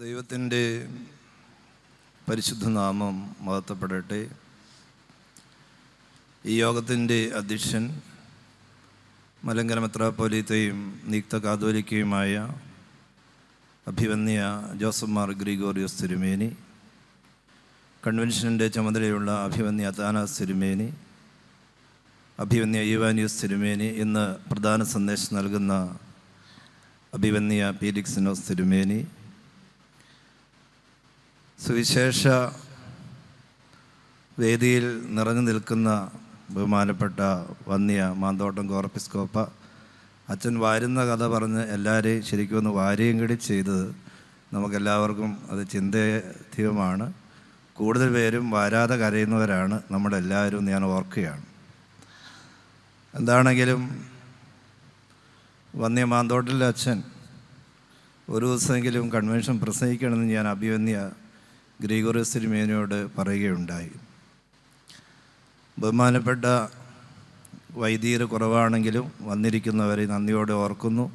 ദൈവത്തിന്റെ പരിശുദ്ധ നാമം മഹത്വപ്പെടട്ടെ. ഈ യോഗത്തിന്റെ അധ്യക്ഷൻ മലങ്കര മെത്രാപ്പോലീത്തയും നിയുക്ത കാതോലിക്കയുമായ അഭിവന്യ ജോസഫ് മാർ ഗ്രിഗോറിയോസ് തിരുമേനി കൺവെൻഷന്റെ ചുമതലയുള്ള അഭിവന്യ അതാനാസ് തിരുമേനി അഭിവന്യ യുവാനിയോസ് തിരുമേനി ഇന്ന് പ്രധാന സന്ദേശം നൽകുന്ന അഭിവന്യ പീലിക്സിനോസ് തിരുമേനി സുവിശേഷ വേദിയിൽ നിറഞ്ഞു നിൽക്കുന്ന ബഹുമാനപ്പെട്ട വന്നിയ മാന്തോട്ടം കോർപ്പിസ്കോപ്പ അച്ഛൻ വാരുന്ന കഥ പറഞ്ഞ് എല്ലാവരെയും ശരിക്കും ഒന്ന് വാരുകയും കൂടി ചെയ്തത് നമുക്കെല്ലാവർക്കും അത് ചിന്തയധികമാണ് കൂടുതൽ പേരും വാരാതെ കരയുന്നവരാണ് നമ്മളെല്ലാവരും ഞാൻ ഓർക്കുകയാണ്. എന്താണെങ്കിലും വന്നിയ മാന്തോട്ടിലെ അച്ഛൻ ഒരു ദിവസമെങ്കിലും കൺവെൻഷൻ പ്രസംഗിക്കണമെന്ന് ഞാൻ അഭിവന്യ ഗ്രീഗോറിയസ് തിരുമേനയോട് പറയുകയുണ്ടായി. ബഹുമാനപ്പെട്ട വൈദികർ കുറവാണെങ്കിലും വന്നിരിക്കുന്നവരെ നന്ദിയോടെ ഓർക്കുന്നു.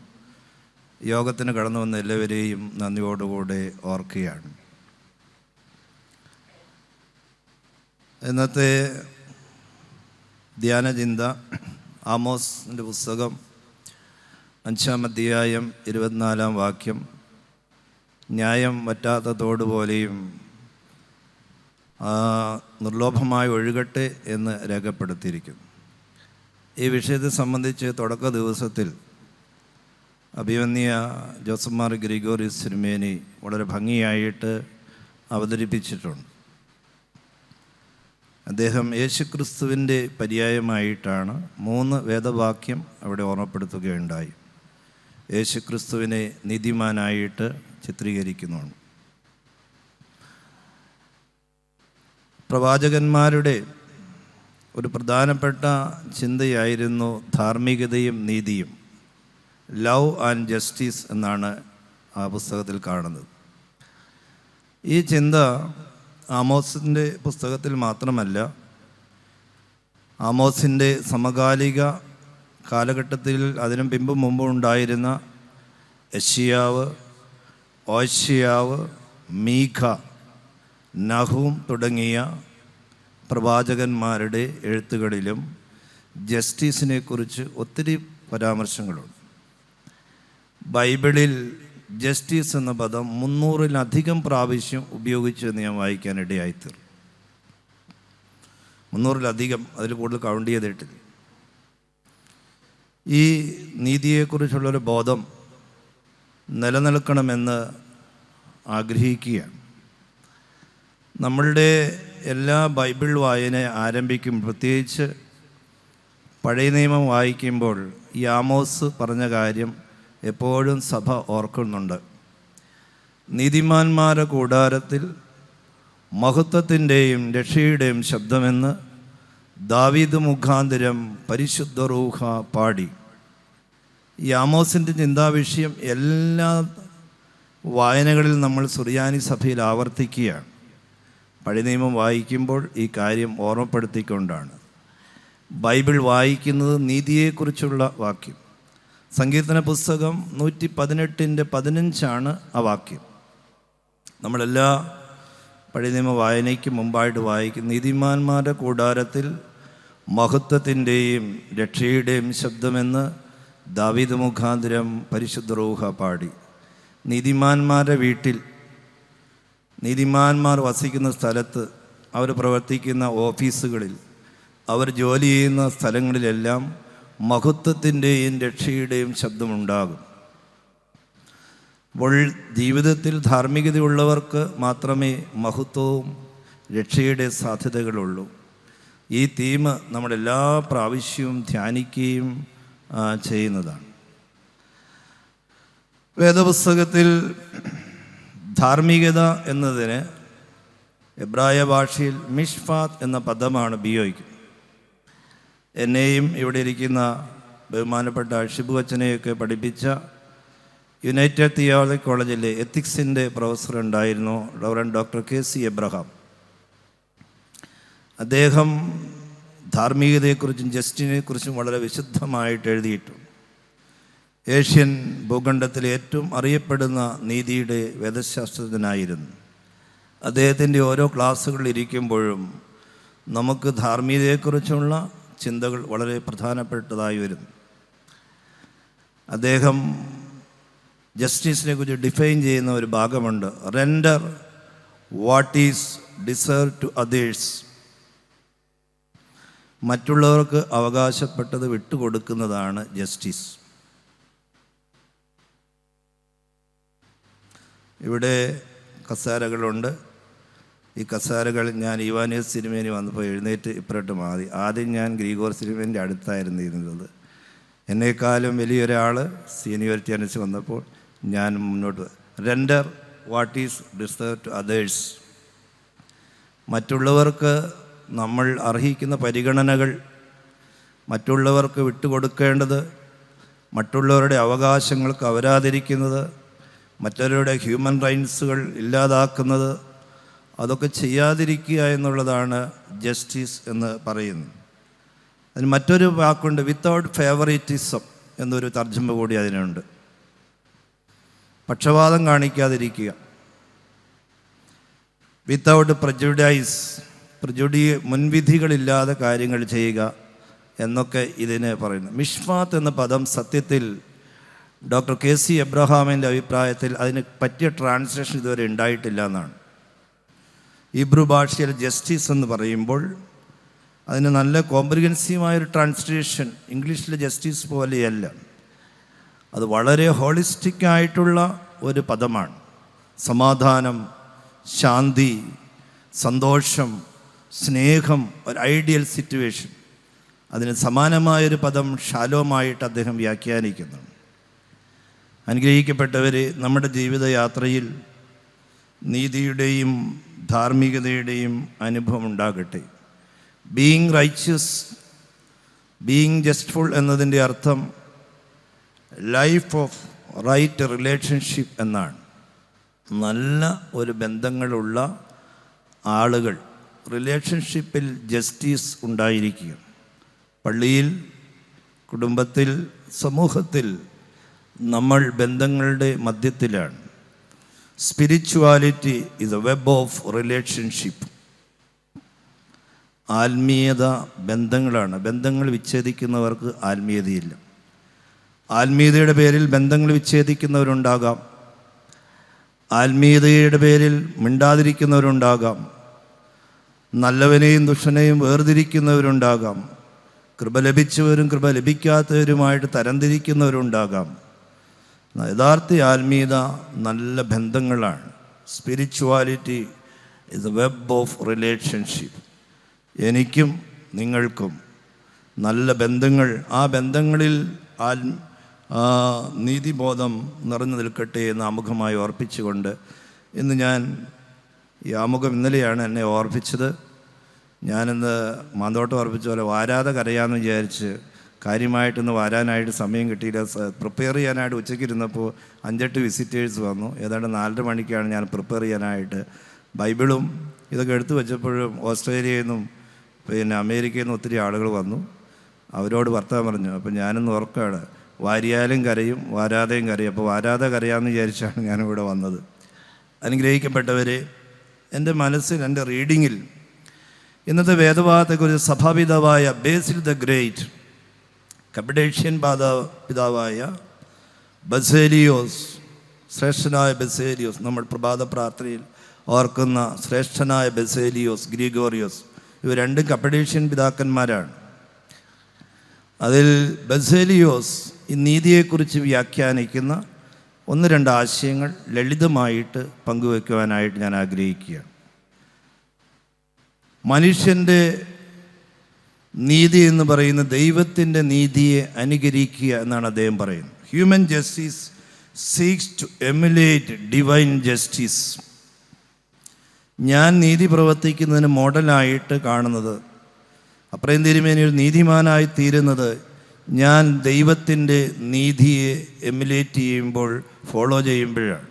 യോഗത്തിന് കടന്നു വന്ന എല്ലാവരെയും നന്ദിയോടുകൂടെ ഓർക്കുകയാണ്. ഇന്നത്തെ ധ്യാനചിന്ത ആമോസിന്റെ പുസ്തകം അഞ്ചാം അധ്യായം ഇരുപത്തിനാലാം വാക്യം ന്യായം വറ്റാത്ത തോട് പോലെയും ആ, നിർലോഭമായി ഒഴുകട്ടെ എന്ന് രേഖപ്പെടുത്തിയിരിക്കുന്നു. ഈ വിഷയത്തെ സംബന്ധിച്ച് തുടക്ക ദിവസത്തിൽ അഭിമന്യ ജോസഫ് മാർ ഗ്രിഗോറിയസ് സിനിമേനി വളരെ ഭംഗിയായിട്ട് അവതരിപ്പിച്ചിട്ടുണ്ട്. അദ്ദേഹം യേശുക്രിസ്തുവിന്റെ പര്യായമായിട്ടാണ് മൂന്ന് വേദവാക്യം അവിടെ ഓർമ്മപ്പെടുത്തുകയുണ്ടായി. യേശുക്രിസ്തുവിനെ നീതിമാനായിട്ട് ചിത്രീകരിക്കുന്നുണ്ട്. പ്രവാചകന്മാരുടെ ഒരു പ്രധാനപ്പെട്ട ചിന്തയായിരുന്നു ധാർമ്മികതയും നീതിയും. ലവ് ആൻഡ് ജസ്റ്റിസ് എന്നാണ് ആ പുസ്തകത്തിൽ കാണുന്നത്. ഈ ചിന്ത ആമോസിന്റെ പുസ്തകത്തിൽ മാത്രമല്ല ആമോസിന്റെ സമകാലിക കാലഘട്ടത്തിൽ അതിനും പിമ്പ് മുമ്പ് ഉണ്ടായിരുന്ന യഷിയാവ് ഓശിയാവ് മീഖ നഹൂം തുടങ്ങിയ പ്രവാചകന്മാരുടെ എഴുത്തുകളിലും ജസ്റ്റിസിനെ കുറിച്ച് ഒത്തിരി പരാമർശങ്ങളുണ്ട്. ബൈബിളിൽ ജസ്റ്റിസ് എന്ന പദം മുന്നൂറിലധികം പ്രാവശ്യം ഉപയോഗിച്ചു എന്ന് ഞാൻ വായിക്കാനിടയായിത്തീർന്നു. മുന്നൂറിലധികം അതിൽ കൂടുതൽ കൗണ്ട് ചെയ്തിട്ടില്ല. ഈ നീതിയെക്കുറിച്ചുള്ളൊരു ബോധം നിലനിൽക്കണമെന്ന് ആഗ്രഹിക്കുകയാണ്. നമ്മളുടെ എല്ലാ ബൈബിൾ വായന ആരംഭിക്കും പ്രത്യേകിച്ച് പഴയ നിയമം വായിക്കുമ്പോൾ ഈ ആമോസ് പറഞ്ഞ കാര്യം എപ്പോഴും സഭ ഓർക്കുന്നുണ്ട്. നീതിമാന്മാരുടെ കൂടാരത്തിൽ മഹത്വത്തിന്റെയും രക്ഷയുടെയും ശബ്ദമെന്ന് ദാവീദ് മുഖാന്തരം പരിശുദ്ധ റൂഹ പാടി. ഈ ആമോസിന്റെ ചിന്താവിഷയം എല്ലാ വായനകളിൽ നമ്മൾ സുറിയാനി സഭയിൽ ആവർത്തിക്കുകയാണ്. പഴയ നിയമം വായിക്കുമ്പോൾ ഈ കാര്യം ഓർമ്മപ്പെടുത്തിക്കൊണ്ടാണ്. ബൈബിൾ വായിക്കുന്നത് നീതിയെക്കുറിച്ചുള്ള വാക്യം. സങ്കീർത്തന പുസ്തകം നൂറ്റി പതിനെട്ടിന്റെ പതിനഞ്ചാണ് ആ വാക്യം. നമ്മളെല്ലാ പഴയ നിയമ വായനയ്ക്ക് മുമ്പായിട്ട് വായിക്കും നീതിമാന്മാരുടെ കൂടാരത്തിൽ മഹത്വത്തിന്റെയും രക്ഷയുടെയും ശബ്ദമെന്ന് ദാവീദ് മുഖാന്തരം പരിശുദ്ധ റൂഹ പാടി. നീതിമാന്മാരുടെ വീട്ടിൽ നീതിമാന്മാർ വസിക്കുന്ന സ്ഥലത്ത് അവർ പ്രവർത്തിക്കുന്ന ഓഫീസുകളിൽ അവർ ജോലി ചെയ്യുന്ന സ്ഥലങ്ങളിലെല്ലാം മഹത്വത്തിന്റെയും രക്ഷയുടെയും ശബ്ദമുണ്ടാകും. അപ്പോൾ ജീവിതത്തിൽ ധാർമ്മികതയുള്ളവർക്ക് മാത്രമേ മഹത്വവും രക്ഷയുടെ സാധ്യതകളുള്ളൂ. ഈ തീം നമ്മളെല്ലാ പ്രാവശ്യവും ധ്യാനിക്കുകയും ചെയ്യുന്നതാണ്. വേദപുസ്തകത്തിൽ ധാർമ്മികത എന്നതിന് എബ്രായ ഭാഷയിൽ മിഷ്ഫാത്ത് എന്ന പദമാണ് ഉപയോഗിക്കുന്നത് എന്നെയും ഇവിടെ ഇരിക്കുന്ന ബഹുമാനപ്പെട്ട ഷിബു അച്ഛനെയൊക്കെ പഠിപ്പിച്ച യുണൈറ്റഡ് തിയോളജി കോളേജിലെ എത്തിക്സിന്റെ പ്രൊഫസർ ഉണ്ടായിരുന്നു ഡോറൻ ഡോക്ടർ കെ സി എബ്രഹാം. അദ്ദേഹം ധാർമ്മികതയെക്കുറിച്ചും ജസ്റ്റിനെക്കുറിച്ചും വളരെ വിശുദ്ധമായിട്ട് എഴുതിയിട്ടുണ്ട് ഏഷ്യൻ ഭൂഖണ്ഡത്തിലെ ഏറ്റവും അറിയപ്പെടുന്ന നീതിയുടെ വേദശാസ്ത്രജ്ഞനായിരുന്നു. അദ്ദേഹത്തിന്റെ ഓരോ ക്ലാസ്സുകളിൽ ഇരിക്കുമ്പോഴും നമുക്ക് ധാർമ്മികതയെക്കുറിച്ചുള്ള ചിന്തകൾ വളരെ പ്രധാനപ്പെട്ടതായി വരുന്നു. അദ്ദേഹം ജസ്റ്റിസിനെ കുറിച്ച് ഡിഫൈൻ ചെയ്യുന്ന ഒരു ഭാഗമുണ്ട്. Render what is deserve to others. മറ്റുള്ളവർക്ക് അവകാശപ്പെട്ടത് വിട്ടുകൊടുക്കുന്നതാണ് ജസ്റ്റിസ്. ഇവിടെ കസാരകളുണ്ട്. ഈ കസാരകൾ ഞാൻ ഇവാനിയസ് സിനിമേനി വന്നപ്പോൾ എഴുന്നേറ്റ് ഇപ്പുറട്ട് മാറി. ആദ്യം ഞാൻ ഗ്രീഗോർ സിനിമേന്റെ അടുത്തായിരുന്നു ഇരുന്നത്. എന്നേക്കാളും വലിയൊരാൾ സീനിയോറിറ്റി അനുസരിച്ച് വന്നപ്പോൾ ഞാൻ മുന്നോട്ട് render what is deserve to others മറ്റുള്ളവർക്ക് നമ്മൾ അർഹിക്കുന്ന പരിഗണനകൾ മറ്റുള്ളവർക്ക് വിട്ടുകൊടുക്കേണ്ടത് മറ്റുള്ളവരുടെ അവകാശങ്ങൾക്ക് അവരാതിരിക്കുന്നത് മറ്റുള്ളവരുടെ ഹ്യൂമൻ റൈറ്റ്സുകൾ ഇല്ലാതാക്കുന്നത് അതൊക്കെ ചെയ്യാതിരിക്കുക എന്നുള്ളതാണ് ജസ്റ്റിസ് എന്ന് പറയുന്നത്. അതിന് മറ്റൊരു വാക്കുണ്ട് വിത്തൗട്ട് ഫേവറേറ്റിസം എന്നൊരു തർജമ കൂടി അതിനുണ്ട്. പക്ഷപാതം കാണിക്കാതിരിക്കുക. വിത്തൗട്ട് പ്രജുഡൈസ് പ്രജുഡി മുൻവിധികളില്ലാതെ കാര്യങ്ങൾ ചെയ്യുക എന്നൊക്കെ ഇതിനെ പറയുന്നു. മിഷ്ഫാത്ത് എന്ന പദം സത്യത്തിൽ ഡോക്ടർ കെ സി എബ്രഹാമിന്റെ അഭിപ്രായത്തിൽ അതിന് പറ്റിയ ട്രാൻസ്ലേഷൻ ഇതുവരെ ഉണ്ടായിട്ടില്ല എന്നാണ്. ഇബ്രു ഭാഷയിൽ ജസ്റ്റിസ് എന്ന് പറയുമ്പോൾ അതിന് നല്ല കോംപ്രിഹെൻസീവായൊരു ട്രാൻസ്ലേഷൻ ഇംഗ്ലീഷിലെ ജസ്റ്റിസ് പോലെയല്ല. അത് വളരെ ഹോളിസ്റ്റിക് ആയിട്ടുള്ള ഒരു പദമാണ്. സമാധാനം ശാന്തി സന്തോഷം സ്നേഹം ഒരു ഐഡിയൽ സിറ്റുവേഷൻ അതിന് സമാനമായൊരു പദം ഷാലോമായിട്ട് അദ്ദേഹം വ്യാഖ്യാനിക്കുന്നു. അനുഗ്രഹിക്കപ്പെട്ടവർ നമ്മുടെ ജീവിതയാത്രയിൽ നീതിയുടെയും ധാർമ്മികതയുടെയും അനുഭവം ഉണ്ടാകട്ടെ. ബീയിങ് റൈച്ചസ് ബീയിങ് ജസ്റ്റ്ഫുൾ എന്നതിന്റെ അർത്ഥം ലൈഫ് ഓഫ് റൈറ്റ് റിലേഷൻഷിപ്പ് എന്നാണ്. നല്ല ഒരു ബന്ധങ്ങളുള്ള ആളുകൾ റിലേഷൻഷിപ്പിൽ ജസ്റ്റിസ് ഉണ്ടായിരിക്കുക പള്ളിയിൽ കുടുംബത്തിൽ സമൂഹത്തിൽ നമ്മൾ ബന്ധങ്ങളുടെ മധ്യത്തിലാണ്. Spirituality is a web of relationship ആത്മീയത ബന്ധങ്ങളാണ്. ബന്ധങ്ങൾ വിച്ഛേദിക്കുന്നവർക്ക് ആത്മീയതയില്ല. ആത്മീയതയുടെ പേരിൽ ബന്ധങ്ങൾ വിച്ഛേദിക്കുന്നവരുണ്ടാകാം. ആത്മീയതയുടെ പേരിൽ മിണ്ടാതിരിക്കുന്നവരുണ്ടാകാം. നല്ലവനെയും ദുഷ്ടനെയും വേർതിരിക്കുന്നവരുണ്ടാകാം. കൃപ ലഭിച്ചവരും കൃപ ലഭിക്കാത്തവരുമായിട്ട് തരംതിരിക്കുന്നവരുണ്ടാകാം. യഥാർത്ഥ ആത്മീയത നല്ല ബന്ധങ്ങളാണ്. Spirituality is a web of relationship എനിക്കും നിങ്ങൾക്കും നല്ല ബന്ധങ്ങൾ. ആ ബന്ധങ്ങളിൽ ആത് നീതിബോധം നിറഞ്ഞു നിൽക്കട്ടെ എന്ന് ആമുഖമായി ഓർപ്പിച്ചുകൊണ്ട് ഇന്ന് ഞാൻ ഈ ആമുഖം ഇന്നലെയാണ് എന്നെ ഓർപ്പിച്ചത്. ഞാനിന്ന് മാന്തോട്ടം ഓർപ്പിച്ച പോലെ വാരാതെ കരയാമെന്ന് വിചാരിച്ച് കാര്യമായിട്ടൊന്ന് വരാനായിട്ട് സമയം കിട്ടിയില്ല. പ്രിപ്പയർ ചെയ്യാനായിട്ട് ഉച്ചയ്ക്ക് ഇരുന്നപ്പോൾ അഞ്ചെട്ട് വിസിറ്റേഴ്സ് വന്നു. ഏതാണ്ട് നാലര മണിക്കാണ് ഞാൻ പ്രിപ്പയർ ചെയ്യാനായിട്ട് ബൈബിളും ഇതൊക്കെ എടുത്തു വെച്ചപ്പോഴും ഓസ്ട്രേലിയയിൽ നിന്നും പിന്നെ അമേരിക്കയിൽ നിന്നും ഒത്തിരി ആളുകൾ വന്നു. അവരോട് വർത്താൻ പറഞ്ഞു. അപ്പം ഞാനൊന്ന് ഓർക്കാണ് വാരിയാലും കരയും വാരാതെയും കരയും. അപ്പോൾ വാരാതെ കരയാമെന്ന് വിചാരിച്ചാണ് ഞാനിവിടെ വന്നത്. അനുഗ്രഹിക്കപ്പെട്ടവരെ എന്റെ മനസ്സിൽ എന്റെ റീഡിങ്ങിൽ ഇന്നത്തെ വേദഭാഗത്തെക്കുറിച്ച് സഭാപിതാവായ ബേസിൽ ദ ഗ്രേറ്റ് കബഡേഷ്യൻ പാതാ പിതാവായ ബസേലിയോസ് ശ്രേഷ്ഠനായ ബസേലിയോസ് നമ്മൾ പ്രഭാത പ്രാർത്ഥനയിൽ ഓർക്കുന്ന ശ്രേഷ്ഠനായ ബസേലിയോസ് ഗ്രിഗോറിയോസ് ഇവർ രണ്ടും കപ്പഡേഷ്യൻ പിതാക്കന്മാരാണ്. അതിൽ ബസേലിയോസ് ഈ നീതിയെക്കുറിച്ച് വ്യാഖ്യാനിക്കുന്ന ഒന്ന് രണ്ട് ആശയങ്ങൾ ലളിതമായിട്ട് പങ്കുവെക്കുവാനായിട്ട് ഞാൻ ആഗ്രഹിക്കുകയാണ്. മനുഷ്യന്റെ നീതി എന്ന് പറയുന്ന ദൈവത്തിന്റെ നീതിയെ അനുകരിക്കുക എന്നാണ് അദ്ദേഹം പറയുന്നത്. Human justice seeks to emulate divine justice ഞാൻ നീതി പ്രവർത്തിക്കുന്നതിന് മോഡലായിട്ട് കാണുന്നത് അപ്രയം തിരുമേനി ഒരു നീതിമാനായി തീരുന്നത് ഞാൻ ദൈവത്തിന്റെ നീതിയെ എമുലേറ്റ് ചെയ്യുമ്പോൾ ഫോളോ ചെയ്യുമ്പോഴാണ്.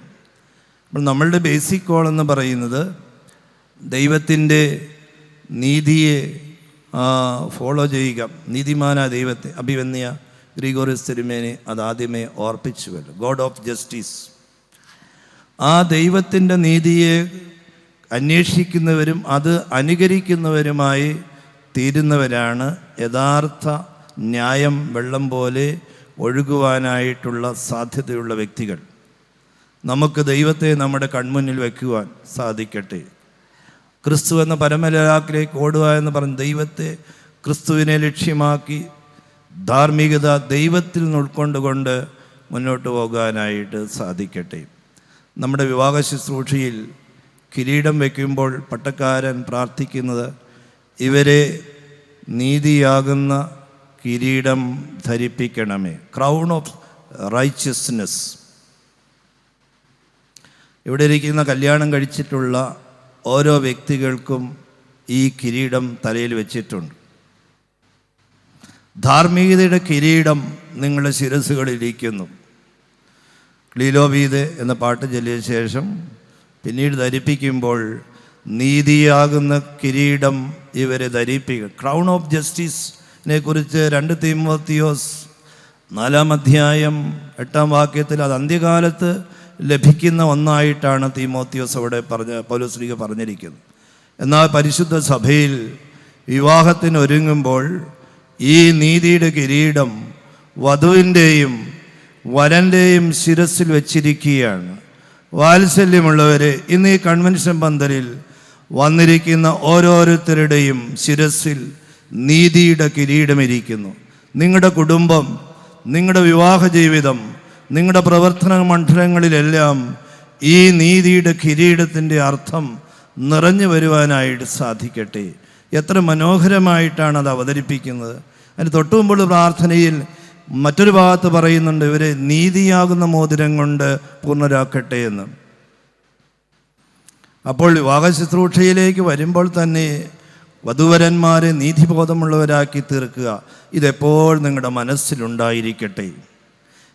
അപ്പോൾ നമ്മളുടെ ബേസിക് കോൾ എന്ന് പറയുന്നത് ദൈവത്തിന്റെ നീതിയെ ഫോളോ ചെയ്യുക. നീതിമാന ദൈവത്തെ അഭിവന്യ ഗ്രിഗോറിയസ് തിരുമേനി അതാദ്യമേ ഓർപ്പിച്ചുവല്ലോ. ഗോഡ് ഓഫ് ജസ്റ്റിസ് ആ ദൈവത്തിന്റെ നീതിയെ അന്വേഷിക്കുന്നവരും അത് അനുകരിക്കുന്നവരുമായി തീരുന്നവരാണ് യഥാർത്ഥ ന്യായം വെള്ളം പോലെ ഒഴുകുവാനായിട്ടുള്ള സാധ്യതയുള്ള വ്യക്തികൾ. നമുക്ക് ദൈവത്തെ നമ്മുടെ കൺമുന്നിൽ വയ്ക്കുവാൻ സാധിക്കട്ടെ. ക്രിസ്തു എന്ന പരമലാക്കിലേക്ക് ഓടുക എന്ന് പറഞ്ഞ് ദൈവത്തെ ക്രിസ്തുവിനെ ലക്ഷ്യമാക്കി ധാർമ്മികത ദൈവത്തിൽ ഉൾക്കൊണ്ടുകൊണ്ട് മുന്നോട്ട് പോകാനായിട്ട് സാധിക്കട്ടെ. നമ്മുടെ വിവാഹ ശുശ്രൂഷയിൽ കിരീടം വയ്ക്കുമ്പോൾ പട്ടക്കാരൻ പ്രാർത്ഥിക്കുന്നത് ഇവരെ നീതിയാകുന്ന കിരീടം ധരിപ്പിക്കണമേ. ക്രൗൺ ഓഫ് റൈച്ചസ്നെസ് ഇവിടെ ഇരിക്കുന്ന കല്യാണം കഴിച്ചിട്ടുള്ള ഓരോ വ്യക്തികൾക്കും ഈ കിരീടം തലയിൽ വെച്ചിട്ടുണ്ട്. ധാർമ്മികതയുടെ കിരീടം നിങ്ങളുടെ ശിരസുകളിലിരിക്കുന്നു ക്ലീലോബീത് എന്ന പാട്ട് ചൊല്ലിയ ശേഷം പിന്നീട് ധരിപ്പിക്കുമ്പോൾ നീതിയാകുന്ന കിരീടം ഇവരെ ധരിപ്പിക്കുക. ക്രൗൺ ഓഫ് ജസ്റ്റിസിനെ കുറിച്ച് രണ്ട് തീമോത്തിയോസ് നാലാം അധ്യായം എട്ടാം വാക്യത്തിൽ അത് അന്ത്യകാലത്ത് ലഭിക്കുന്ന ഒന്നായിട്ടാണ് തീമോത്തിയോസ് അവിടെ പറഞ്ഞ പൗലോസ്ലിക പറഞ്ഞിരിക്കുന്നത്. എന്നാൽ പരിശുദ്ധ സഭയിൽ വിവാഹത്തിന് ഒരുങ്ങുമ്പോൾ ഈ നീതിയുടെ കിരീടം വധുവിന്റെയും വരന്റെയും ശിരസിൽ വച്ചിരിക്കുകയാണ്. വാത്സല്യമുള്ളവരെ ഇന്ന് ഈ കൺവെൻഷൻ പന്തലിൽ വന്നിരിക്കുന്ന ഓരോരുത്തരുടെയും ശിരസിൽ നീതിയുടെ കിരീടമിരിക്കുന്നു. നിങ്ങളുടെ കുടുംബം നിങ്ങളുടെ വിവാഹ ജീവിതം നിങ്ങളുടെ പ്രവർത്തന മണ്ഡലങ്ങളിലെല്ലാം ഈ നീതിയുടെ കിരീടത്തിന്റെ അർത്ഥം നിറഞ്ഞു വരുവാനായിട്ട് സാധിക്കട്ടെ. എത്ര മനോഹരമായിട്ടാണ് അത് അവതരിപ്പിക്കുന്നത്. അതിന് തൊട്ടു മുമ്പുള്ള പ്രാർത്ഥനയിൽ മറ്റൊരു ഭാഗത്ത് പറയുന്നുണ്ട് ഇവരെ നീതിയാകുന്ന മോതിരം കൊണ്ട് പൂർണരാക്കട്ടെ എന്ന്. അപ്പോൾ വിവാഹ ശുശ്രൂഷയിലേക്ക് വരുമ്പോൾ തന്നെ വധുവരന്മാരെ നീതിബോധമുള്ളവരാക്കി തീർക്കുക. ഇതെപ്പോൾ നിങ്ങളുടെ മനസ്സിലുണ്ടായിരിക്കട്ടെ.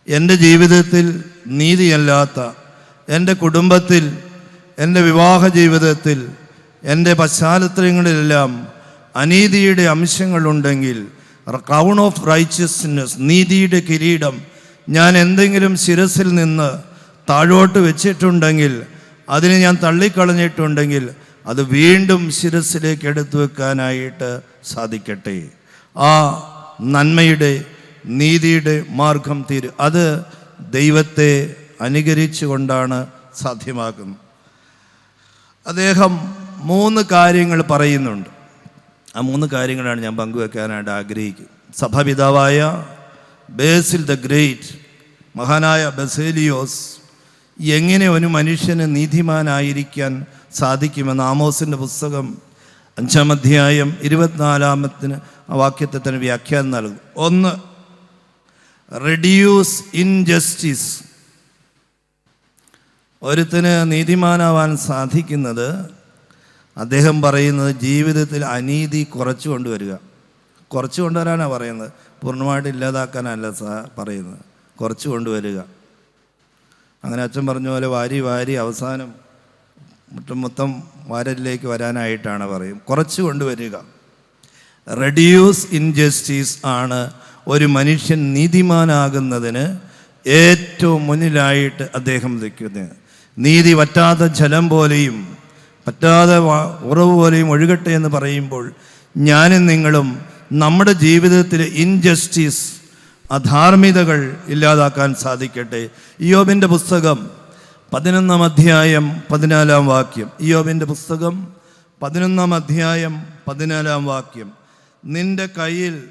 എന്റെ ജീവിതത്തിൽ നീതിയല്ലാത്ത എന്റെ കുടുംബത്തിൽ എന്റെ വിവാഹ ജീവിതത്തിൽ എന്റെ പശ്ചാത്തലങ്ങളിലെല്ലാം അനീതിയുടെ അംശങ്ങളുണ്ടെങ്കിൽ ക്രൗൺ ഓഫ് റൈച്ചസ്നെസ് നീതിയുടെ കിരീടം ഞാൻ എന്തെങ്കിലും ശിരസിൽ നിന്ന് താഴോട്ട് വെച്ചിട്ടുണ്ടെങ്കിൽ അതിനെ ഞാൻ തള്ളിക്കളഞ്ഞിട്ടുണ്ടെങ്കിൽ അത് വീണ്ടും ശിരസിലേക്ക് എടുത്തു വെക്കാനായിട്ട് സാധിക്കട്ടെ. ആ നന്മയുടെ നീതിയുടെ മാർഗം തീരും. അത് ദൈവത്തെ അനുകരിച്ചുകൊണ്ടാണ് സാധ്യമാക്കുന്നത് അദ്ദേഹം മൂന്ന് കാര്യങ്ങൾ പറയുന്നുണ്ട്. ആ മൂന്ന് കാര്യങ്ങളാണ് ഞാൻ പങ്കുവെക്കാനായിട്ട് ആഗ്രഹിക്കുന്നത്. സഭാപിതാവായ ബേസിൽ ദ ഗ്രേറ്റ് മഹാനായ ബസേലിയോസ് എങ്ങനെ ഒരു മനുഷ്യന് നീതിമാനായിരിക്കാൻ സാധിക്കുമെന്ന് ആമോസിന്റെ പുസ്തകം അഞ്ചാം അധ്യായം ഇരുപത്തിനാലാമത്തിന് ആ വാക്യത്തെ തന്നെ വ്യാഖ്യാനം നൽകും ഒന്ന് റെഡ്യൂസ് ഇൻജസ്റ്റിസ് ഒരുത്തിന് നീതിമാനാവാൻ സാധിക്കുന്നത് അദ്ദേഹം പറയുന്നത് ജീവിതത്തിൽ അനീതി കുറച്ചു കൊണ്ടുവരിക. കുറച്ച് കൊണ്ടുവരാനാണ് പറയുന്നത്. പൂർണമായിട്ട് ഇല്ലാതാക്കാനല്ല പറയുന്നത്. കുറച്ച് കൊണ്ടുവരിക. അങ്ങനെ അച്ഛൻ പറഞ്ഞ പോലെ വാരി വാരി അവസാനം മൊത്തം മൊത്തം വാരലിലേക്ക് വരാനായിട്ടാണ് പറയും കുറച്ച് കൊണ്ടുവരിക. റെഡ്യൂസ് ഇൻജസ്റ്റിസ് ആണ് ഒരു മനുഷ്യൻ നീതിമാനാകുന്നതിന് ഏറ്റവും മുന്നിലായിട്ട് അദ്ദേഹം നിൽക്കുന്നത്. നീതി വറ്റാത്ത ജലം പോലെയും പറ്റാതെ ഉറവ് പോലെയും ഒഴുകട്ടെ എന്ന് പറയുമ്പോൾ ഞാനും നിങ്ങളും നമ്മുടെ ജീവിതത്തിലെ ഇൻജസ്റ്റിസ് അധാർമികതകൾ ഇല്ലാതാക്കാൻ സാധിക്കട്ടെ. ഇയോബിന്റെ പുസ്തകം പതിനൊന്നാം അധ്യായം പതിനാലാം വാക്യം. ഇയോബിന്റെ പുസ്തകം പതിനൊന്നാം അധ്യായം പതിനാലാം വാക്യം. നിന്റെ കയ്യിൽ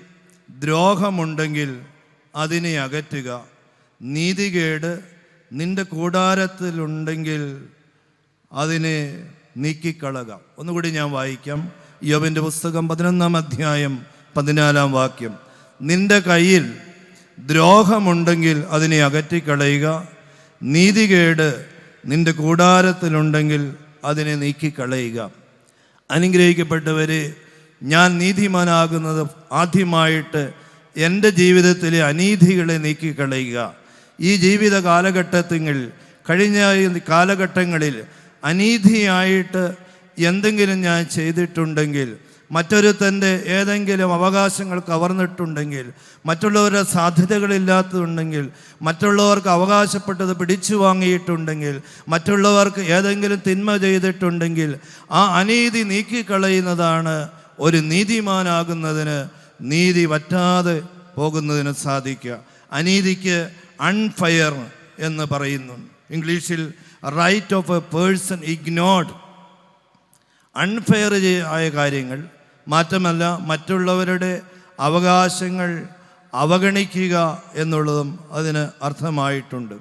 ദ്രോഹമുണ്ടെങ്കിൽ അതിനെ അകറ്റുക. നീതികേട് നിന്റെ കൂടാരത്തിലുണ്ടെങ്കിൽ അതിനെ നീക്കിക്കളക. ഒന്നുകൂടി ഞാൻ വായിക്കാം. യോബിന്റെ പുസ്തകം പതിനൊന്നാം അധ്യായം പതിനാലാം വാക്യം. നിന്റെ കയ്യിൽ ദ്രോഹമുണ്ടെങ്കിൽ അതിനെ അകറ്റിക്കളയുക. നീതികേട് നിന്റെ കൂടാരത്തിലുണ്ടെങ്കിൽ അതിനെ നീക്കിക്കളയുക. അനുഗ്രഹിക്കപ്പെട്ടവരെ ഞാൻ നീതിമാനാകുന്നത് ആദ്യമായിട്ട് എന്റെ ജീവിതത്തിലെ അനീതികളെ നീക്കിക്കളയുക. ഈ ജീവിത കാലഘട്ടത്തിൽ കഴിഞ്ഞ കാലഘട്ടങ്ങളിൽ അനീതിയായിട്ട് എന്തെങ്കിലും ഞാൻ ചെയ്തിട്ടുണ്ടെങ്കിൽ മറ്റൊരുത്തന്റെ ഏതെങ്കിലും അവകാശങ്ങൾ കവർന്നിട്ടുണ്ടെങ്കിൽ മറ്റുള്ളവരുടെ സാധ്യതകളില്ലാത്തതുണ്ടെങ്കിൽ മറ്റുള്ളവർക്ക് അവകാശപ്പെട്ടത് പിടിച്ചു വാങ്ങിയിട്ടുണ്ടെങ്കിൽ മറ്റുള്ളവർക്ക് ഏതെങ്കിലും തിന്മ ചെയ്തിട്ടുണ്ടെങ്കിൽ ആ അനീതി നീക്കിക്കളയുന്നതാണ് ഒരു നീതിമാനാകുന്നതിന് നീതി വറ്റാതെ പോകുന്നതിന് സാധിക്കുക. അനീതിക്ക് അൺഫയർ എന്ന് പറയുന്നു ഇംഗ്ലീഷിൽ right of a person ignored unfair ആയ കാര്യങ്ങൾ മാറ്റമല്ല മറ്റുള്ളവരുടെ അവകാശങ്ങൾ അവഗണിക്കുക എന്നുള്ളതും അതിന് അർത്ഥമായിട്ടുണ്ട്.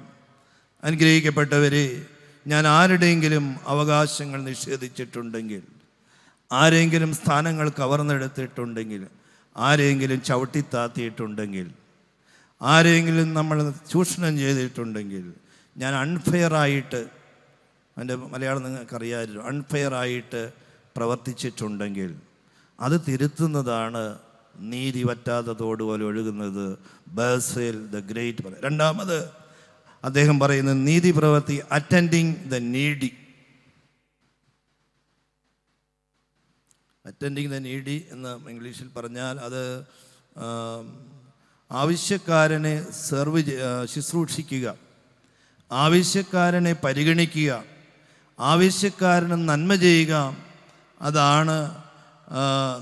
അനുഗ്രഹിക്കപ്പെട്ടവരെ ഞാൻ ആരുടെയെങ്കിലും അവകാശങ്ങൾ നിഷേധിച്ചിട്ടുണ്ടെങ്കിൽ ആരെങ്കിലും സ്ഥാനങ്ങൾ കവർന്നെടുത്തിട്ടുണ്ടെങ്കിൽ ആരെങ്കിലും ചവിട്ടിത്താത്തിയിട്ടുണ്ടെങ്കിൽ ആരെങ്കിലും നമ്മൾ ചൂഷണം ചെയ്തിട്ടുണ്ടെങ്കിൽ ഞാൻ അൺഫെയറായിട്ട് എന്റെ മലയാളം നിങ്ങൾക്കറിയാമല്ലോ അൺഫെയറായിട്ട് പ്രവർത്തിച്ചിട്ടുണ്ടെങ്കിൽ അത് തിരുത്തുന്നതാണ് നീതി വറ്റാത്ത തോട് പോലെ ഒഴുകുന്നത്. ബേസേൽ ദ ഗ്രേറ്റ് രണ്ടാമത് അദ്ദേഹം പറയുന്നത് നീതി പ്രവൃത്തി attending the needy attending the needy എന്ന് ഇംഗ്ലീഷിൽ പറഞ്ഞാൽ അത് ആവശ്യക്കാരനെ സെർവ് ശുശ്രൂഷിക്കുക ആവശ്യക്കാരനെ പരിഗണിക്കുക ആവശ്യക്കാരന് നന്മ ചെയ്യുക അതാണ്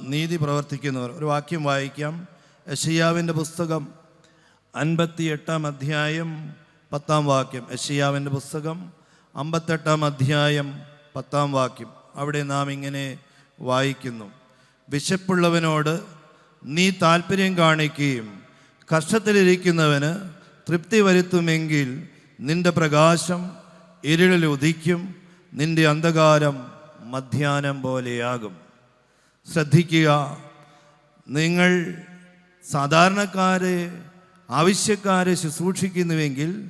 നീതി പ്രവർത്തിക്കുന്നവർ. ഒരു വാക്യം വായിക്കാം. യഷയാവിന്റെ പുസ്തകം അൻപത്തി എട്ടാം അധ്യായം പത്താം വാക്യം. യഷയാവിന്റെ പുസ്തകം അമ്പത്തെട്ടാം അധ്യായം പത്താം വാക്യം. അവിടെ നാം ഇങ്ങനെ വായിക്കുന്നു. വിശപ്പുള്ളവനോട് നീ താല്പര്യം കാണിക്കുകയും കഷ്ടത്തിലിരിക്കുന്നവന് തൃപ്തി വരുത്തുമെങ്കിൽ നിന്റെ പ്രകാശം ഇരുളിൽ ഉദിക്കും നിന്റെ അന്ധകാരം മധ്യാനം പോലെയാകും. ശ്രദ്ധിക്കുക നിങ്ങൾ സാധാരണക്കാരെ ആവശ്യക്കാരെ ശുശ്രൂഷിക്കുന്നുവെങ്കിൽ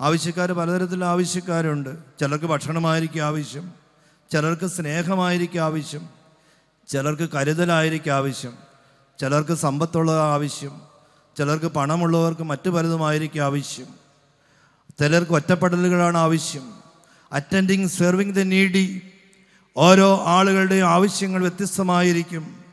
ആവശ്യക്കാർ പലതരത്തിലുള്ള ആവശ്യക്കാരുണ്ട്. ചിലർക്ക് ഭക്ഷണമായിരിക്കും ആവശ്യം. ചിലർക്ക് സ്നേഹമായിരിക്കും ആവശ്യം ചിലർക്ക് കരുതലായിരിക്കും ആവശ്യം ചിലർക്ക് സമ്പത്തുള്ള ആവശ്യം ചിലർക്ക് പണമുള്ളവർക്ക് മറ്റു പലതുമായിരിക്കും ആവശ്യം. ചിലർക്ക് ഒറ്റപ്പെടലുകളാണ് ആവശ്യം. അറ്റൻഡിങ് സെർവിങ് ദ നീഡി ഓരോ ആളുകളുടെയും ആവശ്യങ്ങൾ വ്യത്യസ്തമായിരിക്കും.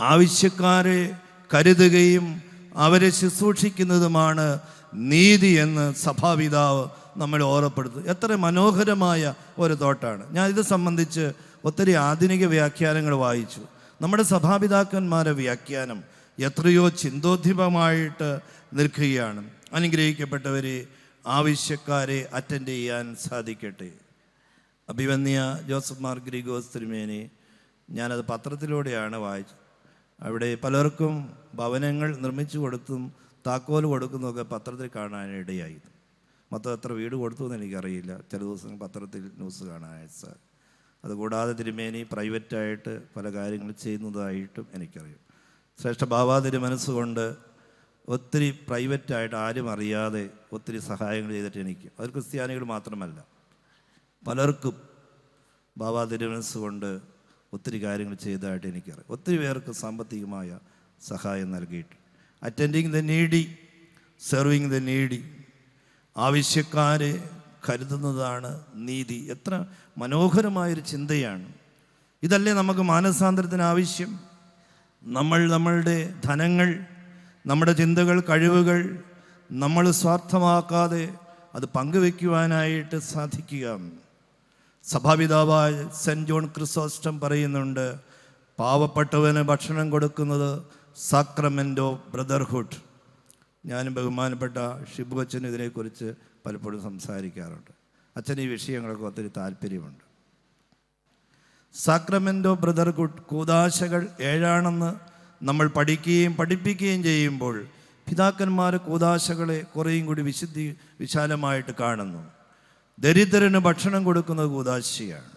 ആവശ്യക്കാരെ കരുതുകയും അവരെ ശുശ്രൂഷിക്കുന്നതുമാണ് നീതി എന്ന് സഭാപിതാവ് നമ്മൾ ഓർമ്മപ്പെടുത്തും എത്ര മനോഹരമായ ഒരു തോട്ടാണ്. ഞാൻ ഇത് സംബന്ധിച്ച് ഒത്തിരി ആധുനിക വ്യാഖ്യാനങ്ങൾ വായിച്ചു. നമ്മുടെ സഭാപിതാക്കന്മാരുടെ വ്യാഖ്യാനം എത്രയോ ചിന്തോദ്ധിപമായിട്ട് നിൽക്കുകയാണ്. അനുഗ്രഹിക്കപ്പെട്ടവരെ ആവശ്യക്കാരെ അറ്റൻഡ് ചെയ്യാൻ സാധിക്കട്ടെ. അഭിവന്യ ജോസഫ് മാർ ഗ്രിഗോസ് തിരുമേനി ഞാനത് പത്രത്തിലൂടെയാണ് വായിച്ചത്. അവിടെ പലർക്കും ഭവനങ്ങൾ നിർമ്മിച്ചു കൊടുത്തും താക്കോൽ കൊടുക്കുന്നതൊക്കെ പത്രത്തിൽ കാണാനിടയായി മൊത്തം എത്ര വീട് കൊടുത്തു എന്ന് എനിക്കറിയില്ല. ചില ദിവസം പത്രത്തിൽ ന്യൂസ് കാണാനായിട്ട് സാർ അതുകൂടാതെ തിരുമേനി പ്രൈവറ്റായിട്ട് പല കാര്യങ്ങൾ ചെയ്യുന്നതായിട്ടും എനിക്കറിയാം. ശ്രേഷ്ഠ ബാബാ മനസ്സുകൊണ്ട് ഒത്തിരി പ്രൈവറ്റായിട്ട് ആരും അറിയാതെ ഒത്തിരി സഹായങ്ങൾ ചെയ്തിട്ട് എനിക്ക്. അത് ക്രിസ്ത്യാനികൾ മാത്രമല്ല. പലർക്കും ബാബാ മനസ്സുകൊണ്ട് ഒത്തിരി കാര്യങ്ങൾ ചെയ്തതായിട്ട് എനിക്കറിയാം. ഒത്തിരി പേർക്ക് സാമ്പത്തികമായ സഹായം നൽകിയിട്ട് attending the needy serving the needy ആവശ്യക്കാരെ കരുതുന്നതാണ് നീതി. എത്ര മനോഹരമായൊരു ചിന്തയാണ്. ഇതല്ലേ നമുക്ക് മാനസാന്തരത്തിന് ആവശ്യം? നമ്മൾ നമ്മളുടെ ധനങ്ങൾ നമ്മുടെ ചിന്തകൾ കഴിവുകൾ നമ്മൾ സ്വാർത്ഥമാക്കാതെ അത് പങ്കുവെക്കുവാനായിട്ട് സാധിക്കുക സഭാപിതാവായ സെന്റ് ജോൺ ക്രിസോസ്റ്റം പറയുന്നുണ്ട് പാവപ്പെട്ടവന് ഭക്ഷണം കൊടുക്കുന്നത് സാക്രമെന്റോ ബ്രദർഹുഡ് ഞാനും ബഹുമാനപ്പെട്ട ഷിബു അച്ഛനും ഇതിനെക്കുറിച്ച് പലപ്പോഴും സംസാരിക്കാറുണ്ട്. അച്ഛൻ ഈ വിഷയങ്ങൾക്ക് ഒത്തിരി താല്പര്യമുണ്ട്. സാക്രമെന്റോ ബ്രദർ കൂതാശകൾ ഏഴാണെന്ന് നമ്മൾ പഠിക്കുകയും പഠിപ്പിക്കുകയും ചെയ്യുമ്പോൾ പിതാക്കന്മാർ കൂതാശകളെ കുറേയും കൂടി വിശുദ്ധി വിശാലമായിട്ട് കാണുന്നു. ദരിദ്രന് ഭക്ഷണം കൊടുക്കുന്നത് കൂതാശയാണ്.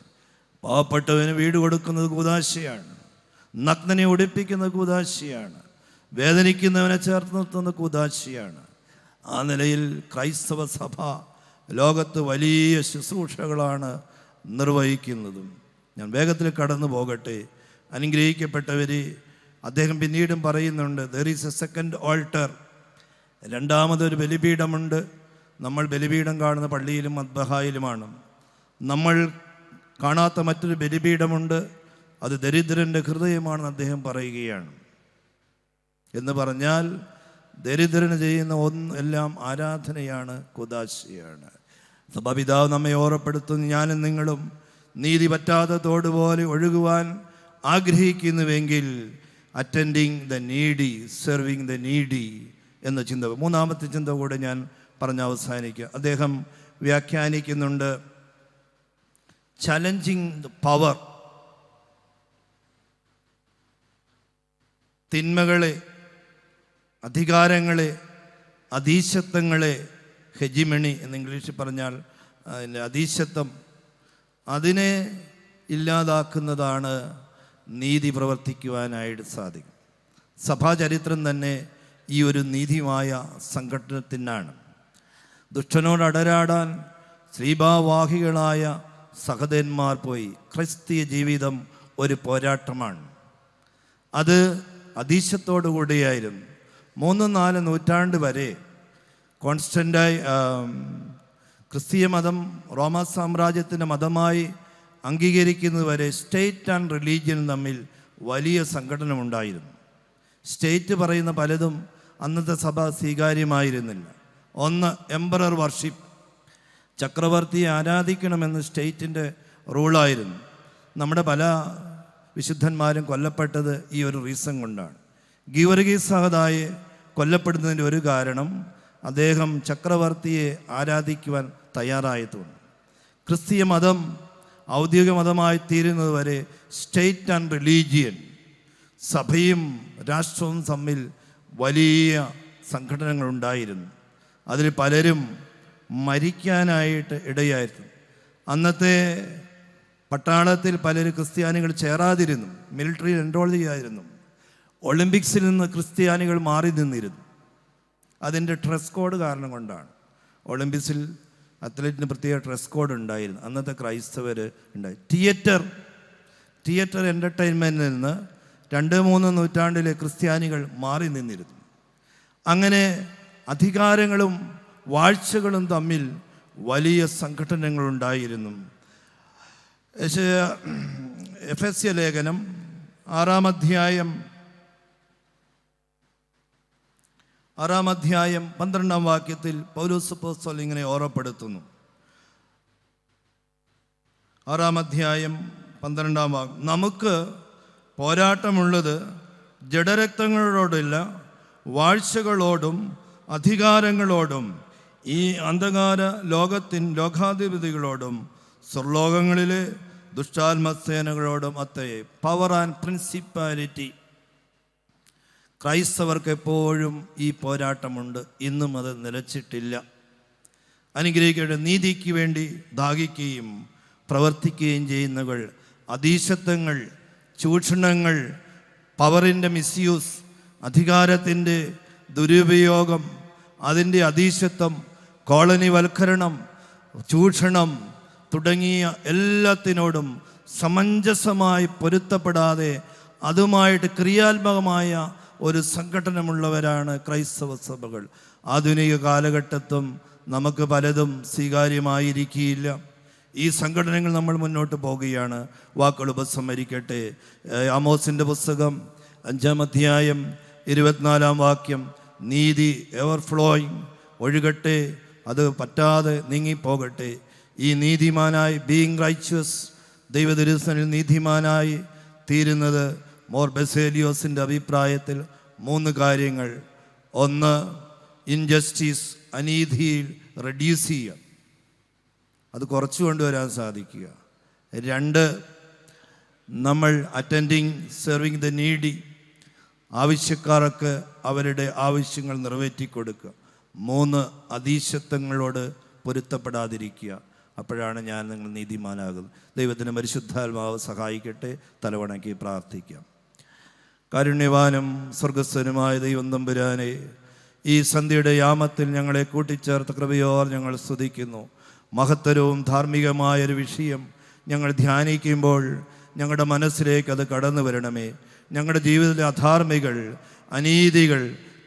പാവപ്പെട്ടവന് വീട് കൊടുക്കുന്നത് കൂതാശയാണ്. നഗ്നനെ ഉടിപ്പിക്കുന്നത് കൂതാശയാണ്. വേദനിക്കുന്നവനെ ചേർത്ത് നിർത്തുന്ന കുദാശിയാണ് ആ നിലയിൽ ക്രൈസ്തവ സഭ ലോകത്ത് വലിയ ശുശ്രൂഷകളാണ് നിർവഹിക്കുന്നതും. ഞാൻ വേഗത്തിൽ കടന്നു പോകട്ടെ. അനുഗ്രഹിക്കപ്പെട്ടവർ അദ്ദേഹം പിന്നീടും പറയുന്നുണ്ട് there is a second altar രണ്ടാമതൊരു ബലിപീഠമുണ്ട്. നമ്മൾ ബലിപീഠം കാണുന്ന പള്ളിയിലും മദ്ബഹായിലുമാണ്. നമ്മൾ കാണാത്ത മറ്റൊരു ബലിപീഠമുണ്ട്. അത് ദരിദ്രന്റെ ഹൃദയമാണെന്ന് അദ്ദേഹം പറയുകയാണ്. എന്ന് പറഞ്ഞാൽ ദരിദ്രന് ചെയ്യുന്ന ഒന്ന് എല്ലാം ആരാധനയാണ് കുദാശിയാണ്. സഭപിതാവ് നമ്മെ ഓർമ്മപ്പെടുത്തുന്നു ഞാനും നിങ്ങളും നീതി പറ്റാത്ത തോട് പോലെ ഒഴുകുവാൻ ആഗ്രഹിക്കുന്നുവെങ്കിൽ attending the needy serving the needy എന്ന ചിന്ത. മൂന്നാമത്തെ ചിന്ത കൂടെ ഞാൻ പറഞ്ഞ് അവസാനിക്കുക അദ്ദേഹം വ്യാഖ്യാനിക്കുന്നുണ്ട് ചലഞ്ചിങ് ദ പവർ തിന്മകളെ അധികാരങ്ങളെ അധീശത്വങ്ങളെ ഹെജിമണി എന്ന് ഇംഗ്ലീഷിൽ പറഞ്ഞാൽ അതിന്റെ അധീശത്വം അതിനെ ഇല്ലാതാക്കുന്നതാണ് നീതി പ്രവർത്തിക്കുവാനായിട്ട് സാധിക്കും. സഭാചരിത്രം തന്നെ ഈ ഒരു നീതിമായ സംഘടനത്തിനാണ്. ദുഷ്ടനോട് അടരാടാൻ ശ്രീഭാവാഹികളായ സഹതന്മാർ പോയി. ക്രിസ്തീയ ജീവിതം ഒരു പോരാട്ടമാണ്. അത് അതീശത്തോടു കൂടിയായിരുന്നു മൂന്ന് നാല് നൂറ്റാണ്ട് വരെ കോൺസ്റ്റന്റായി ക്രിസ്തീയ മതം റോമ സാമ്രാജ്യത്തിന്റെ മതമായി അംഗീകരിക്കുന്നതുവരെ സ്റ്റേറ്റ് ആൻഡ് റിലീജിയൻ തമ്മിൽ വലിയ സംഘടനമുണ്ടായിരുന്നു. സ്റ്റേറ്റ് പറയുന്ന പലതും അന്നത്തെ സഭ സ്വീകാര്യമായിരുന്നില്ല. ഒന്ന് എംബറർ വർഷിപ്പ്. ചക്രവർത്തിയെ ആരാധിക്കണമെന്ന് സ്റ്റേറ്റിന്റെ റൂളായിരുന്നു. നമ്മുടെ പല വിശുദ്ധന്മാരും കൊല്ലപ്പെട്ടത് ഈ ഒരു റീസൺ കൊണ്ടാണ്. ഗീവർഗീസ് സഹദായെ കൊല്ലപ്പെടുന്നതിന്റെ ഒരു കാരണം അദ്ദേഹം ചക്രവർത്തിയെ ആരാധിക്കുവാൻ തയ്യാറായതുകൊണ്ട്. ക്രിസ്തീയ മതം ഔദ്യോഗിക മതമായി തീരുന്നത് വരെ സ്റ്റേറ്റ് ആൻഡ് റിലീജിയൻ സഭയും രാഷ്ട്രവും തമ്മിൽ വലിയ സംഘടനകളുണ്ടായിരുന്നു അതിൽ പലരും മരിക്കാനായിട്ട് ഇടയായിരുന്നു. അന്നത്തെ പട്ടാളത്തിൽ പലരും ക്രിസ്ത്യാനികൾ ചേരാതിരുന്നു. മിലിറ്ററിയിൽ എൻറോൾ ചെയ്യാതിരുന്നു ഒളിമ്പിക്സിൽ നിന്ന് ക്രിസ്ത്യാനികൾ മാറി നിന്നിരുന്നു. അതിന്റെ ഡ്രസ് കോഡ് കാരണം കൊണ്ടാണ്. ഒളിമ്പിക്സിൽ അത്ലറ്റിന് പ്രത്യേക ഡ്രസ് കോഡ് ഉണ്ടായിരുന്നു. അന്നത്തെ ക്രൈസ്തവർ ഉണ്ടായി. തിയേറ്റർ തിയേറ്റർ എന്റർടൈൻമെന്റിൽ നിന്ന് രണ്ട് മൂന്ന് നൂറ്റാണ്ടിലെ ക്രിസ്ത്യാനികൾ മാറി നിന്നിരുന്നു. അങ്ങനെ അധികാരങ്ങളും വാഴ്ചകളും തമ്മിൽ വലിയ സംഘടനകളുണ്ടായിരുന്നു എഫ് എസ് ലേഖനം ആറാം അധ്യായം ആറാം അധ്യായം പന്ത്രണ്ടാം വാക്യത്തിൽ പൗലോസ് പോസ്തലൻ ഇങ്ങനെ ഓർമ്മപ്പെടുത്തുന്നു. ആറാം അധ്യായം പന്ത്രണ്ടാം വാക്യം നമുക്ക് പോരാട്ടമുള്ളത് ജഡരക്തങ്ങളോടില്ല വാഴ്ചകളോടും അധികാരങ്ങളോടും ഈ അന്ധകാര ലോകത്തിൻ ലോകാധിപതികളോടും സ്വർലോകങ്ങളിലെ ദുഷ്ടാത്മസേനകളോടും അത്തയെ പവർ ആൻഡ് പ്രിൻസിപ്പാലിറ്റി ക്രൈസ്തവർക്ക് എപ്പോഴും ഈ പോരാട്ടമുണ്ട്. ഇന്നും അത് നിലച്ചിട്ടില്ല. അനുഗ്രഹിക്കേണ്ട നീതിക്ക് വേണ്ടി ദാഹിക്കുകയും പ്രവർത്തിക്കുകയും ചെയ്യുന്നവൾ അതീശത്വങ്ങൾ ചൂഷണങ്ങൾ പവറിന്റെ മിസ്യൂസ് അധികാരത്തിന്റെ ദുരുപയോഗം അതിന്റെ അതീശത്വം കോളനിവൽക്കരണം ചൂഷണം തുടങ്ങിയ എല്ലാത്തിനോടും സമഞ്ജസമായി പൊരുത്തപ്പെടാതെ അതുമായിട്ട് ക്രിയാത്മകമായ ഒരു സംഘടനമുള്ളവരാണ് ക്രൈസ്തവ സഭകൾ. ആധുനിക കാലഘട്ടത്തും നമുക്ക് പലതും സ്വീകാര്യമായിരിക്കില്ല. ഈ സംഘടനകൾ നമ്മൾ മുന്നോട്ട് പോവുകയാണ്. വാക്കുകൾ ഉപസംഹരിക്കട്ടെ. അമോസിന്റെ പുസ്തകം അഞ്ചാം അധ്യായം ഇരുപത്തിനാലാം വാക്യം നീതി എവർ ഫ്ലോയിങ് ഒഴുകട്ടെ അത് പറ്റാതെ നീങ്ങിപ്പോകട്ടെ. ഈ നീതിമാനായി ബീങ് റൈച്വസ് ദൈവദുരുസനിൽ നീതിമാനായി തീരുന്നത് മോർ ബെസേലിയോസിന്റെ അഭിപ്രായത്തിൽ മൂന്ന് കാര്യങ്ങൾ. ഒന്ന് ഇൻജസ്റ്റിസ് അനീതിയിൽ റെഡ്യൂസ് ചെയ്യുക. അത് കുറച്ചു കൊണ്ടുവരാൻ സാധിക്കുക. രണ്ട് നമ്മൾ അറ്റൻഡിങ് സെർവിങ് ദ നീഡി ആവശ്യക്കാർക്ക് അവരുടെ ആവശ്യങ്ങൾ നിറവേറ്റി കൊടുക്കുക മൂന്ന് അതീശത്വങ്ങളോട് പൊരുത്തപ്പെടാതിരിക്കുക. അപ്പോഴാണ് ഞാൻ നിങ്ങൾ നീതിമാനാകുന്നത്. ദൈവത്തിന് പരിശുദ്ധാത്മാവ് സഹായിക്കട്ടെ. തലവണക്കി പ്രാർത്ഥിക്കാം. കാരുണ്യവാനും സ്വർഗസ്വനുമായ ദൈവം തമ്പുരാനെ ഈ സന്ധ്യയുടെ യാമത്തിൽ ഞങ്ങളെ കൂട്ടിച്ചേർത്ത കൃപയോർ ഞങ്ങൾ സ്തുതിക്കുന്നു. മഹത്തരവും ധാർമ്മികമായ ഒരു വിഷയം ഞങ്ങൾ ധ്യാനിക്കുമ്പോൾ ഞങ്ങളുടെ മനസ്സിലേക്ക് അത് കടന്നു വരണമേ. ഞങ്ങളുടെ ജീവിതത്തിലെ അധാർമികൾ അനീതികൾ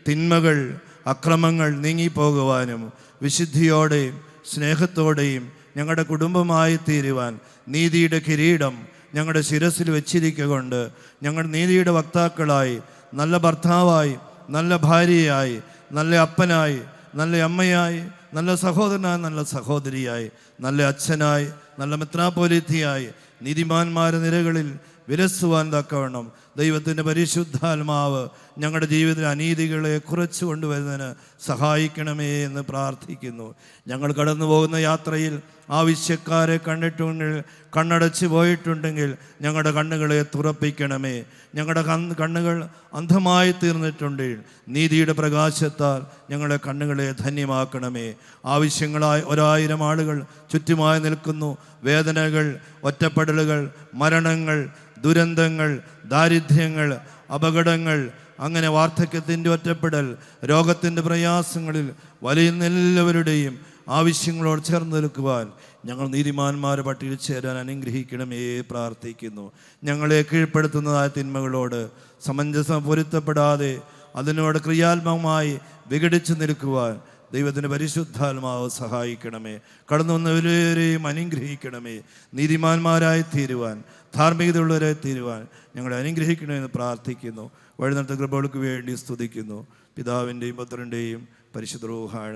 തിന്മകൾ അക്രമങ്ങൾ നീങ്ങിപ്പോകുവാനും വിശുദ്ധിയോടെയും സ്നേഹത്തോടെയും ഞങ്ങളുടെ കുടുംബമായി തീരുവാൻ നീതിയുടെ കിരീടം ഞങ്ങളുടെ ശിരസിൽ വെച്ചിരിക്കുകൊണ്ട് ഞങ്ങൾ നീതിയുടെ വക്താക്കളായി നല്ല ഭർത്താവായി നല്ല ഭാര്യയായി നല്ല അപ്പനായി നല്ല അമ്മയായി നല്ല സഹോദരനായി നല്ല സഹോദരിയായി നല്ല അച്ഛനായി നല്ല മിത്രാപോലിത്തിയായി നീതിമാന്മാരുടെ നിരകളിൽ വിരസുവാൻ തക്കവണ്ണം ദൈവത്തിന്റെ പരിശുദ്ധാത്മാവ് ഞങ്ങളുടെ ജീവിതത്തിൽ അനീതികളെ കുറച്ചു കൊണ്ടുവരുന്നതിന് സഹായിക്കണമേ എന്ന് പ്രാർത്ഥിക്കുന്നു. ഞങ്ങൾ കടന്നു പോകുന്ന യാത്രയിൽ ആവശ്യക്കാരെ കണ്ടിട്ടുണ്ടെങ്കിൽ കണ്ണടച്ച് പോയിട്ടുണ്ടെങ്കിൽ ഞങ്ങളുടെ കണ്ണുകളെ തുറപ്പിക്കണമേ. ഞങ്ങളുടെ കണ്ണ് കണ്ണുകൾ അന്ധമായി തീർന്നിട്ടുണ്ടെങ്കിൽ നീതിയുടെ പ്രകാശത്താൽ ഞങ്ങളുടെ കണ്ണുകളെ ധന്യമാക്കണമേ. ആവശ്യങ്ങളായി ഒരായിരം ആളുകൾ ചുറ്റുമായി നിൽക്കുന്നു. വേദനകൾ ഒറ്റപ്പെടലുകൾ മരണങ്ങൾ ദുരന്തങ്ങൾ ദാരിദ്ര്യങ്ങൾ അപകടങ്ങൾ അങ്ങനെ വാർദ്ധക്യത്തിന്റെ ഒറ്റപ്പെടൽ രോഗത്തിന്റെ പ്രയാസങ്ങളിൽ വലിയുന്ന എല്ലാവരുടെയും ആവശ്യങ്ങളോട് ചേർന്ന് നിൽക്കുവാൻ ഞങ്ങൾ നീതിമാന്മാരെ പട്ടിയിൽ ചേരാൻ അനുഗ്രഹിക്കണമേ പ്രാർത്ഥിക്കുന്നു. ഞങ്ങളെ കീഴ്പ്പെടുത്തുന്നതായ തിന്മകളോട് സമഞ്ജസം പൊരുത്തപ്പെടാതെ അതിനോട് ക്രിയാത്മകമായി വിഘടിച്ചു നിൽക്കുവാൻ ദൈവത്തിന്റെ പരിശുദ്ധാത്മാവ് സഹായിക്കണമേ. കടന്നു വന്നവരെയും അനുഗ്രഹിക്കണമേ. നീതിമാന്മാരായി തീരുവാൻ ധാർമ്മികതയുള്ളവരായി തീരുവാൻ ഞങ്ങളെ അനുഗ്രഹിക്കണമെന്ന് പ്രാർത്ഥിക്കുന്നു. വഴിനടത്ത കൃപകൾക്ക് വേണ്ടി സ്തുതിക്കുന്നു. പിതാവിന്റെയും പുത്രന്റെയും പരിശുദ്ധ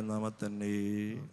നാമത്തന്നെ.